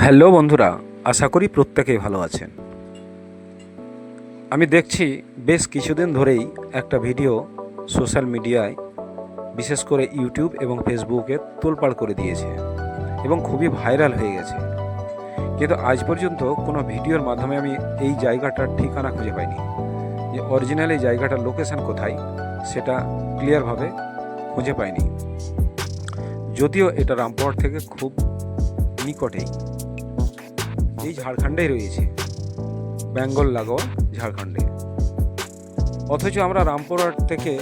Hello বন্ধুরা, আশা করি প্রত্যেকেই ভালো আছেন। আমি দেখছি বেশ কিছুদিন ধরেই একটা ভিডিও সোশ্যাল মিডিয়ায়, বিশেষ করে ইউটিউব এবং ফেসবুকে তোলপাড় করে দিয়েছে এবং খুবই ভাইরাল হয়ে গেছে। কিন্তু আজ পর্যন্ত কোনো ভিডিওর মাধ্যমে আমি এই জায়গাটার ঠিকানা খুঁজে পাইনি। যে অরিজিনাল এই জায়গাটার লোকেশান কোথায়, সেটা ক্লিয়ারভাবে খুঁজে পাইনি। যদিও এটা রামপুরহাট থেকে খুব নিকটেই। এই ঝাড়খণ্ডেই রয়েছে। বেঙ্গল লাগোয়া ঝাড়খণ্ডে। অথচ আমরা রামপুরহাট থেকে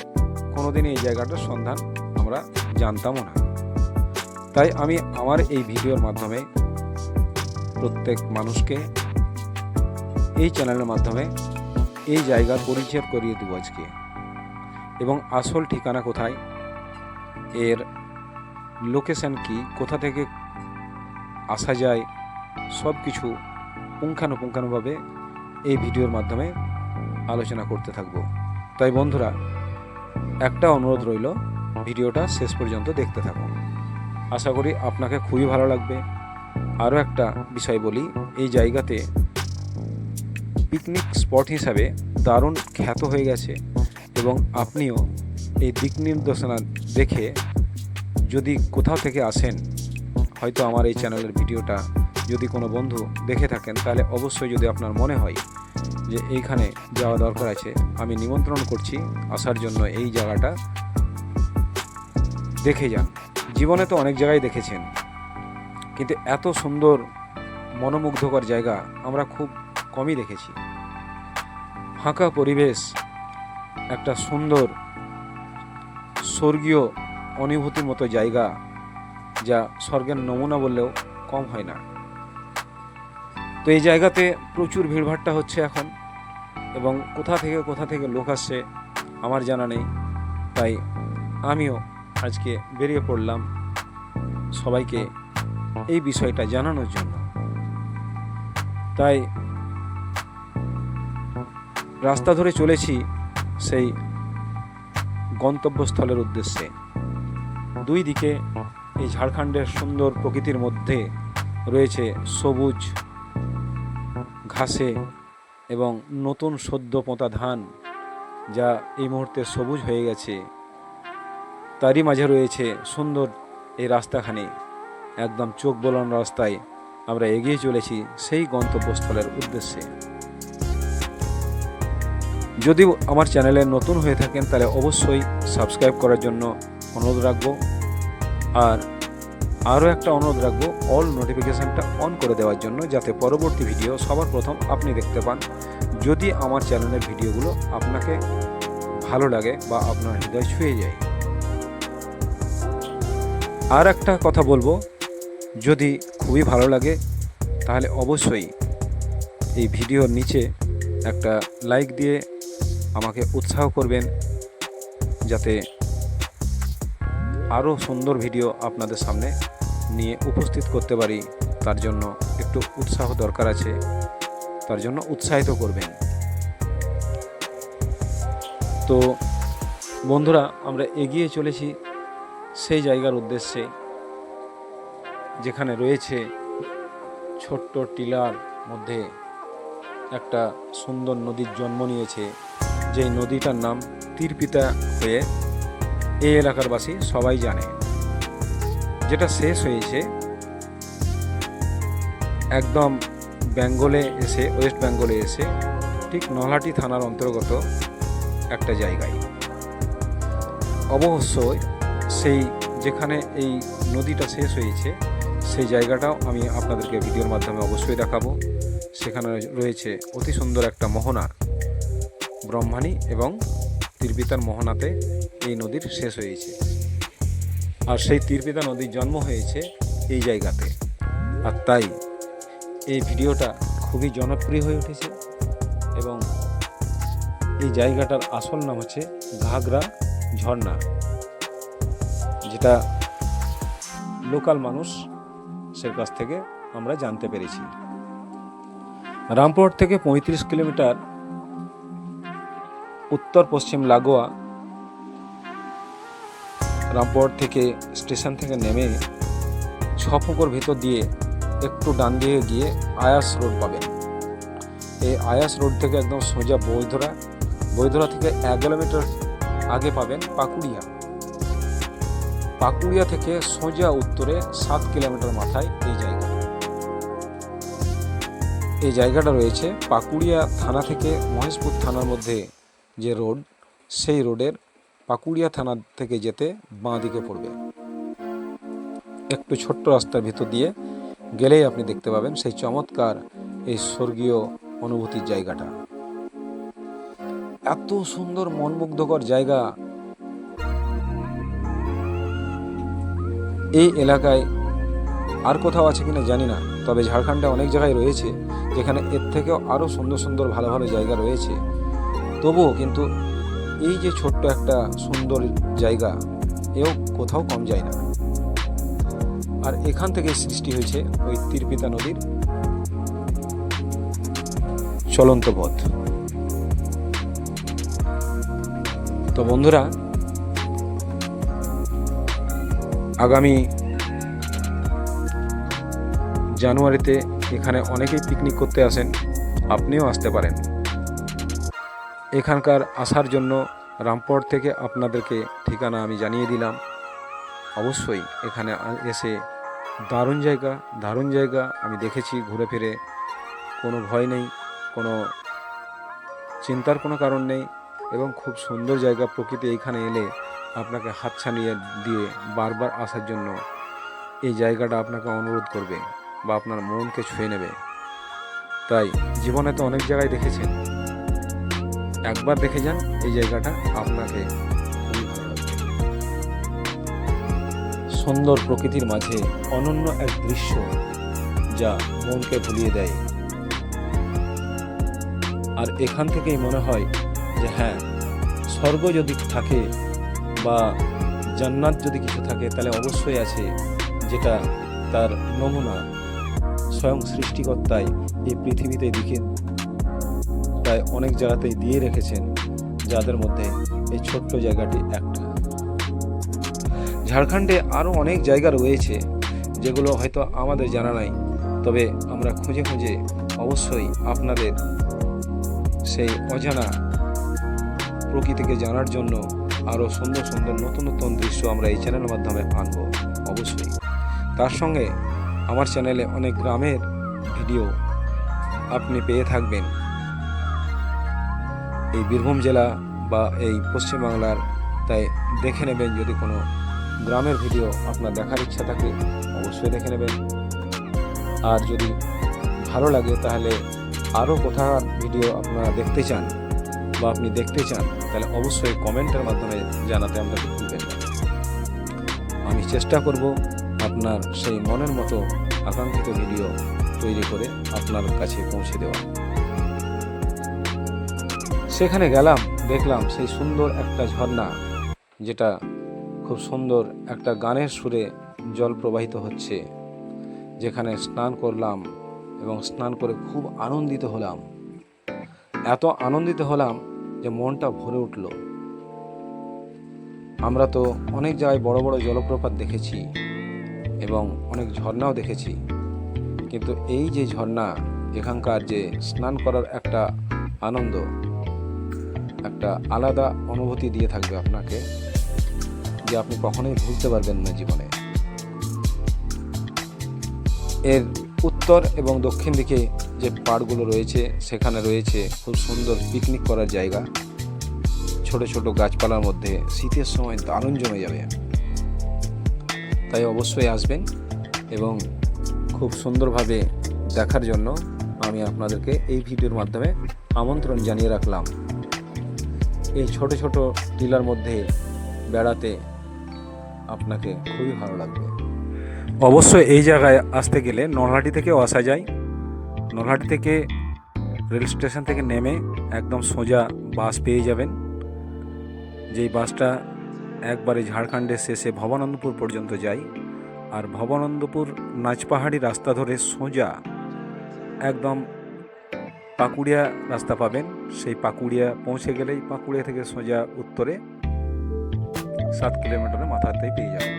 কোনোদিন এই জায়গাটার সন্ধান আমরা জানতামও না। তাই আমি আমার এই ভিডিওর মাধ্যমে প্রত্যেক মানুষকে এই চ্যানেলের মাধ্যমে এই জায়গার পরিচয় করিয়ে দেবো আজকে। এবং আসল ঠিকানা কোথায়, এর লোকেশন কি, কোথা থেকে আসা যায় সব কিছু পুঙ্খানুপুঙ্খানুভাবে এই ভিডিওর মাধ্যমে আলোচনা করতে থাকব। তাই বন্ধুরা, একটা অনুরোধ রইল, ভিডিওটা শেষ পর্যন্ত দেখতে থাকুন আশা করি আপনাকে খুবই ভালো লাগবে। আরও একটা বিষয় বলি, এই জায়গাতে পিকনিক স্পট হিসাবে দারুণ খ্যাত হয়ে গেছে এবং আপনিও এই দিক নির্দেশনা দেখে যদি কোথাও থেকে আসেন, হয়তো আমার এই চ্যানেলের ভিডিওটা যদি কোনো বন্ধু দেখে থাকেন, তাহলে অবশ্যই যদি আপনার মনে হয় যে এইখানে যাওয়া দরকার আছে, আমি নিমন্ত্রণ করছি, আসার জন্য এই জায়গাটা দেখে যান। জীবনে তো অনেক জায়গায় দেখেছেন, কিন্তু এত সুন্দর, মনোমুগ্ধকর জায়গা আমরা খুব কমই দেখেছি। ফাঁকা পরিবেশ, একটা সুন্দর, স্বর্গীয়, অনুভূতির মতো জায়গা, যা স্বর্গের নমুনা বললেও কম হয় না। এই জায়গাতে প্রচুর ভিড়ভাট্টা হচ্ছে এখন এবং কোথা থেকে কোথা থেকে লোক আসছে আমার জানা নেই। তাই আমিও আজকে বেরিয়ে পড়লাম সবাইকে এই বিষয়টা জানানোর জন্য। তাই রাস্তা ধরে চলেছি সেই গন্তব্যস্থলের উদ্দেশ্যে। দুই দিকে এই ঝাড়খণ্ডের সুন্দর প্রকৃতির মধ্যে রয়েছে সবুজ ঘাসে এবং নতুন সদ্য পোঁতা ধান যা এই মুহূর্তে সবুজ হয়ে গেছে, তারই মাঝে রয়েছে সুন্দর এই রাস্তাখানি। একদম চোখ বোলানো রাস্তায় আমরা এগিয়ে চলেছি সেই গন্তব্যস্থলের উদ্দেশ্যে। যদি আমার চ্যানেলে নতুন হয়ে থাকেন তাহলে অবশ্যই সাবস্ক্রাইব করার জন্য অনুরোধ রাখব। আর আরও একটা অনুরোধ রাখব অল নোটিফিকেশানটা অন করে দেওয়ার জন্য যাতে পরবর্তী ভিডিও সবার প্রথম আপনি দেখতে পান। যদি আমার চ্যানেলের ভিডিওগুলো আপনাকে ভালো লাগে বা আপনার হৃদয় ছুঁয়ে যায়। আর একটা কথা বলব, যদি খুবই ভালো লাগে, তাহলে অবশ্যই এই ভিডিওর নিচে একটা লাইক দিয়ে আমাকে উৎসাহ করবেন, যাতে আরও সুন্দর ভিডিও আপনাদের সামনে নিয়ে উপস্থিত করতে পারি। তার জন্য একটু উৎসাহ দরকার আছে। তার জন্য উৎসাহিত করবেন। তো বন্ধুরা, আমরা এগিয়ে চলেছি সেই জায়গার উদ্দেশ্যে, যেখানে রয়েছে ছোট্ট টিলার মধ্যে একটা সুন্দর নদীর জন্ম নিয়েছে। যেই নদীটার নাম তীরপিতা হয়ে এই এলাকারবাসী সবাই জানে। যেটা শেষ হয়েছে, একদম বেঙ্গলে এসে, ওয়েস্ট বেঙ্গলে এসে, ঠিক নলহাটি থানার অন্তর্গত একটা জায়গায়। অবশ্যই সেই যেখানে এই নদীটা শেষ হয়েছে, সেই জায়গাটাও আমি আপনাদেরকে ভিডিওর মাধ্যমে অবশ্যই দেখাবো। সেখানে রয়েছে অতি সুন্দর একটা মোহনা, ব্রহ্মাণী এবং তীরপিতার মোহনাতে এই নদীর শেষ হয়েছে। আর সেই তীরপিতা নদীর জন্ম হয়েছে এই জায়গাতে। আর তাই এই ভিডিওটা খুবই জনপ্রিয় হয়ে উঠেছে এবং এই জায়গাটার আসল নাম হচ্ছে ঘাগরা ঝর্ণা, যেটা লোকাল মানুষ সের কাছ থেকে আমরা জানতে পেরেছি। রামপুরহাট থেকে পঁয়ত্রিশ কিলোমিটার উত্তর পশ্চিম লাগোয়া রামপুরহাট থেকে স্টেশন থেকে নেমে ছ পুকুর ভিতর দিয়ে একটু ডান দিয়ে গিয়ে আয়াস রোড পাবেন। এই আয়াস রোড থেকে একদম সোজা বৈধরা বৈধরা থেকে এক কিলোমিটার আগে পাবেন পাকুড়িয়া। পাকুড়িয়া থেকে সোজা উত্তরে সাত কিলোমিটার মাথায় এই জায়গা এই জায়গাটা রয়েছে পাকুড়িয়া থানা থেকে মহেশপুর থানার মধ্যে যে রোড, সেই রোডের পাকুড়িয়া থানা থেকে যেতে বাঁ দিকে পড়বে। একটু ছোট্ট রাস্তার ভিতর দিয়ে গেলেই আপনি দেখতে পাবেন সেই চমৎকার এই স্বর্গীয় অনুভূতির জায়গাটা। এত সুন্দর মনমুগ্ধকর জায়গা। এই এলাকায় আর কোথাও আছে কিনা জানি না, তবে ঝাড়খণ্ডে অনেক জায়গায় রয়েছে, যেখানে এর থেকেও আরও সুন্দর সুন্দর ভালো ভালো জায়গা রয়েছে। তবুও কিন্তু এই যে ছোট্ট একটা সুন্দর জায়গা, এও কোথাও কম যায় না। আর এখান থেকে সৃষ্টি হয়েছে ওই তিরপিতা নদীর চলন্ত পথ। তো বন্ধুরা, আগামী জানুয়ারিতে এখানে অনেকেই পিকনিক করতে আসেন, আপনিও আসতে পারেন। এখানকার আসার জন্য রামপুর থেকে আপনাদেরকে ঠিকানা আমি জানিয়ে দিলাম। অবশ্যই এখানে এসে দারুণ জায়গা দারুণ জায়গা আমি দেখেছি ঘুরে ফিরে। কোনো ভয় নেই, কোনো চিন্তার কোনো কারণ নেই এবং খুব সুন্দর জায়গা প্রকৃতি এইখানে এলে আপনাকে হাত ছানিয়ে দিয়ে বারবার আসার জন্য এই জায়গাটা আপনাকে অনুরোধ করবে বা আপনার মনকে ছুঁয়ে নেবে। তাই জীবনে তো অনেক জায়গায় দেখেছেন। একবার দেখে যান এই জায়গাটা আপনাকে সুন্দর প্রকৃতির মাঝে অনন্য এক দৃশ্য যা মনকে ভুলিয়ে দেয়। আর এখান থেকেই মনে হয় যে হ্যাঁ স্বর্গ যদি থাকে বা জান্নাত যদি কিছু থাকে, তাহলে অবশ্যই আছে যেটা তার নমুনা, স্বয়ং সৃষ্টিকর্তায় এই পৃথিবীতে দিকে প্রায় অনেক জায়গাতেই দিয়ে রেখেছেন, যাদের মধ্যে এই ছোট্ট জায়গাটি একটা। ঝাড়খণ্ডে আরও অনেক জায়গা রয়েছে, যেগুলো হয়তো আমাদের জানা নাই, তবে আমরা খুঁজে খুঁজে অবশ্যই আপনাদের সেই অজানা প্রকৃতিকে জানার জন্য আরও সুন্দর সুন্দর নতুন নতুন দৃশ্য আমরা এই চ্যানেলের মাধ্যমে আনব, অবশ্যই। তার সঙ্গে আমার চ্যানেলে অনেক গ্রামের ভিডিও আপনি পেয়ে থাকবেন। এই বীরভূম জেলা বা এই পশ্চিমবাংলার, তাই দেখে নেবেন যদি কোনো গ্রামের ভিডিও আপনার দেখার ইচ্ছা থাকে, অবশ্যই দেখে নেবেন। আর যদি ভালো লাগে তাহলে আরও কোথাকার ভিডিও আপনারা দেখতে চান বা আপনি দেখতে চান, তাহলে অবশ্যই কমেন্টের মাধ্যমে জানাতে আমরা ভুলবেন না। আমি চেষ্টা করব আপনার সেই মনের মতো আকাঙ্ক্ষিত ভিডিও তৈরি করে আপনার কাছে পৌঁছে দেওয়া সেখানে গেলাম, দেখলাম সেই সুন্দর একটা ঝর্ণা, যেটা খুব সুন্দর একটা গানের সুরে জল প্রবাহিত হচ্ছে। যেখানে স্নান করলাম এবং স্নান করে খুব আনন্দিত হলাম। এত আনন্দিত হলাম যে মনটা ভরে উঠল। আমরা তো অনেক জায়গায় বড় বড় জলপ্রপাত দেখেছি এবং অনেক ঝর্ণাও দেখেছি। কিন্তু এই যে ঝর্ণা, এখানকার যে স্নান করার একটা আনন্দ একটা আলাদা অনুভূতি দিয়ে থাকবে আপনাকে যে আপনি কখনোই ভুলতে পারবেন না জীবনে। এর উত্তর এবং দক্ষিণ দিকে যে পাড়গুলো রয়েছে, সেখানে রয়েছে খুব সুন্দর পিকনিক করার জায়গা। ছোট ছোট গাছপালার মধ্যে শীতের সময় দারুণ জমে যাবে। তাই অবশ্যই আসবেন এবং খুব সুন্দরভাবে দেখার জন্য আমি আপনাদেরকে এই ভিডিওর মাধ্যমে আমন্ত্রণ জানিয়ে রাখলাম। এই ছোট ছোট টিলার মধ্যে বেড়াতে আপনাকে খুবই ভালো লাগবে। অবশ্যই এই জায়গায় আসতে গেলে নলহাটি থেকেও আসা যায়। নলহাটি থেকে রেল স্টেশন থেকে নেমে একদম সোজা বাস পেয়ে যাবেন। যেই বাসটা একবারে ঝাড়খণ্ডের শেষে ভবানন্দপুর পর্যন্ত যায়। আর ভবানন্দপুর নাচপাহাড়ি রাস্তা ধরে সোজা একদম পাকুড়িয়া রাস্তা পাবেন। সেই পাকুড়িয়া পৌঁছে গেলেই পাকুড়িয়া থেকে সোজা উত্তরে সাত কিলোমিটারের মাথাতেই পেয়ে যাবেন।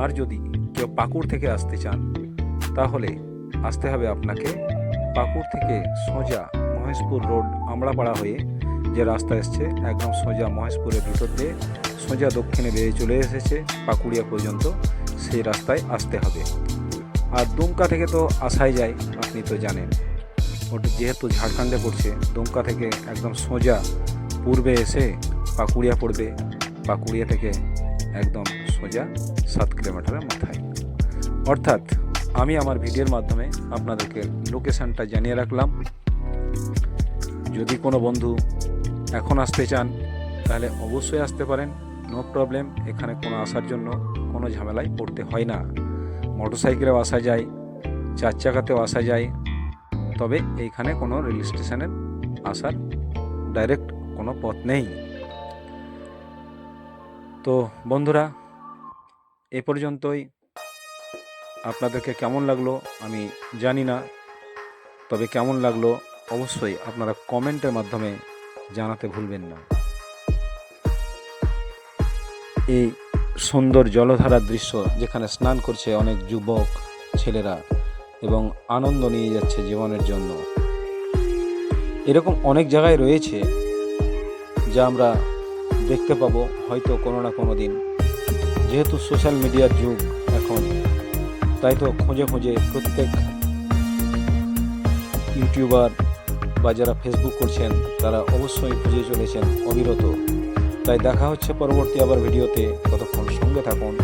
আর যদি কেউ পাকুড় থেকে আসতে চান, তাহলে আসতে হবে আপনাকে পাকুড় থেকে সোজা মহেশপুর রোড আমড়াপাড়া হয়ে যে রাস্তা এসছে, একদম সোজা মহেশপুরের ভিতর দিয়ে সোজা দক্ষিণে বেরিয়ে চলে এসেছে পাকুড়িয়া পর্যন্ত। সেই রাস্তায় আসতে হবে। আর দুমকা থেকে তো আসাই যায়, আপনি তো জানেন। ওটা যেহেতু ঝাড়খণ্ডে পড়ছে, দুমকা থেকে একদম সোজা পূর্বে এসে পাকুড়িয়া পড়বে। পাকুড়িয়া থেকে একদম সোজা সাত কিলোমিটারের মাথায়। অর্থাৎ আমি আমার ভিডিওর মাধ্যমে আপনাদেরকে লোকেশানটা জানিয়ে রাখলাম। যদি কোনো বন্ধু এখন আসতে চান, তাহলে অবশ্যই আসতে পারেন। নো প্রবলেম, এখানে কোনো আসার জন্য কোনো ঝামেলায় পড়তে হয় না। মোটরসাইকেলেও আসা যায়, চার চাকাতেও আসা যায়। তবে এইখানে কোনো রেল স্টেশনের আসার ডাইরেক্ট কোনো পথ নেই। তো বন্ধুরা, এ পর্যন্তই। আপনাদেরকে কেমন লাগল আমি জানি না, তবে কেমন লাগল অবশ্যই আপনারা কমেন্টের মাধ্যমে জানাতে ভুলবেন না। এই সুন্দর জলধারার দৃশ্য যেখানে স্নান করছে অনেক যুবক, ছেলেরা এবং আনন্দ নিয়ে যাচ্ছে জীবনের জন্য। এরকম অনেক জায়গায় রয়েছে যা আমরা দেখতে পাবো হয়তো কোনো না কোনো দিন। যেহেতু সোশ্যাল মিডিয়ার যুগ এখন, তাই তো খুঁজে খুঁজে প্রত্যেক ইউটিউবার বা যারা ফেসবুক করছেন, তারা অবশ্যই খুঁজে চলেছেন অবিরত। তাই দেখা হচ্ছে পরবর্তী আবার ভিডিওতে। কতক্ষণ সঙ্গে থাকুন।